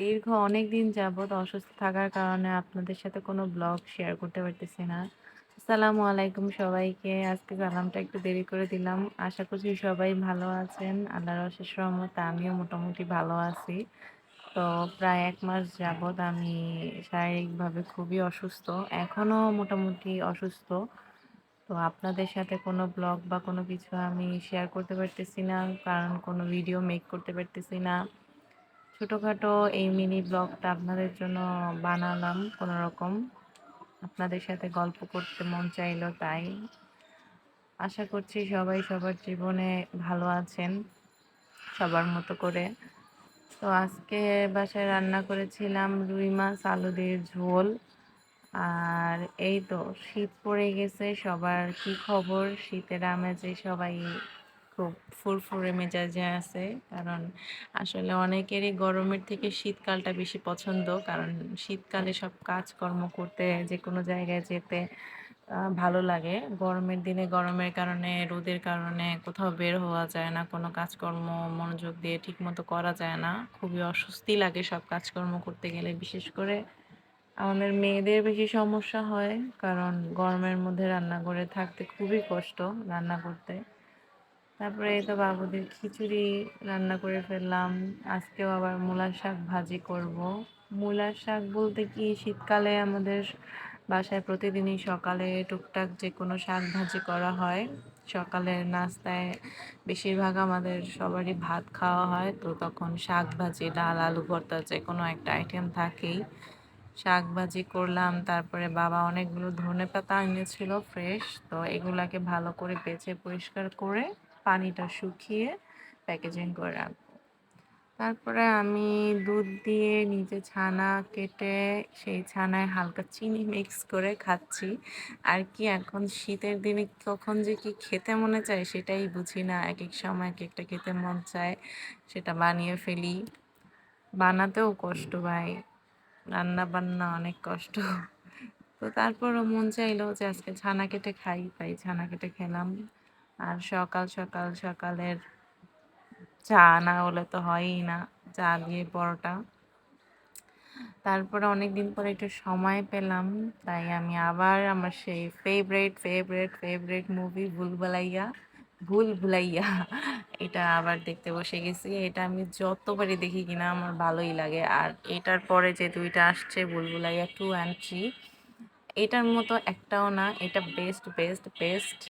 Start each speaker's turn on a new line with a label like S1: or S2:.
S1: দীর্ঘ অনেক দিন যাবৎ অসুস্থ থাকার কারণে আপনাদের সাথে কোনো ব্লগ শেয়ার করতে পারতেছি না। আসসালামু আলাইকুম সবাইকে। আজকে সালামটা একটু দেরি করে দিলাম। আশা করছি সবাই ভালো আছেন। আল্লাহর অশেষ রহমতে আমিও মোটামুটি ভালো আছি। তো প্রায় এক মাস যাবৎ আমি শারীরিকভাবে খুবই অসুস্থ এখনও মোটামুটি অসুস্থ। তো আপনাদের সাথে কোনো ব্লগ বা কোনো কিছু আমি শেয়ার করতে পারতেছি না, কারণ কোনো ভিডিও মেক করতে পারতেছি না। ছোটোখাটো এই মিনি ব্লগটা আপনাদের জন্য বানালাম কোনো রকম আপনাদের সাথে গল্প করতে মন চাইলো তাই। আশা করছি সবাই সবার জীবনে ভালো আছেন, সবার মতো করে। তো আজকে বাসায় রান্না করেছিলাম রুই মাছ, আলু দিয়ে ঝোল। আর এই তো, শীত পড়ে গেছে, সবার কি খবর? শীতের আমেজে সবাই খুব ফুরফুরে মেজাজে আছে। কারণ আসলে অনেকেরই গরমের থেকে শীতকালটা বেশি পছন্দ। কারণ শীতকালে সব কাজকর্ম করতে যে কোনো জায়গায় যেতে ভালো লাগে। গরমের দিনে গরমের কারণে, রোদের কারণে কোথাও বের হওয়া যায় না। কোনো কাজকর্ম মনোযোগ দিয়ে ঠিকমতো করা যায় না। খুবই অস্বস্তি লাগে সব কাজকর্ম করতে গেলে। বিশেষ করে আমাদের মেয়েদের বেশি সমস্যা হয়। কারণ গরমের মধ্যে রান্না করে থাকতে খুবই কষ্ট রান্না করতে। তারপরে তো বাবুদের খিচুড়ি রান্না করে ফেললাম। আজকেও আবার মূলার শাক ভাজি করব। মূলার শাক বলতে কি, শীতকালে আমাদের বাসায় প্রতিদিনই সকালে টুকটাক যে কোনো শাক ভাজি করা হয়। সকালের নাস্তায় বেশিরভাগ আমাদের সবারই ভাত খাওয়া হয়, তো তখন শাক ভাজি, ডাল, আলু ভর্তা যে কোনো একটা আইটেম থাকেই। শাক ভাজি করলাম, তারপরে বাবা অনেকগুলো ধনে পাতা এনেছিল ফ্রেশ তো এগুলাকে ভালো করে বেছে পরিষ্কার করে পানিটা শুকিয়ে প্যাকেজিং করে রাখব। তারপরে আমি দুধ দিয়ে নিজে ছানা কেটে সেই ছানায় হালকা চিনি মিক্স করে খাচ্ছি। আর কি এখন শীতের দিনে কখন যে কি খেতে মনে চায় সেটাই বুঝি না। এক এক সময় এক একটা খেতে মন চায়, সেটা বানিয়ে ফেলি। বানাতেও কষ্ট ভাই, রান্না বান্না অনেক কষ্ট। তো তারপরও মন চাইলো যে আজকে ছানা কেটে খাই, তাই ছানা কেটে খেলাম। আর সকাল সকাল, সকালের চা না হলে তো হয়ই না, চা দিয়ে পরোটা। তারপরে অনেক দিন পরে একটু সময় পেলাম, তাই আমি আবার আমার সেই ফেভারেট ফেভারেট ফেভারেট মুভি ভুল ভুলভুলাইয়া ভুল ভুলাইয়া এটা আবার দেখতে বসে গেছি। এটা আমি যতবারই দেখি কিনা আমার ভালোই লাগে। আর এটার পরে যে দুইটা আসছে, ভুলভুলাইয়া টু অ্যান্ড থ্রি এটার মতো একটাও না, এটা বেস্ট বেস্ট বেস্ট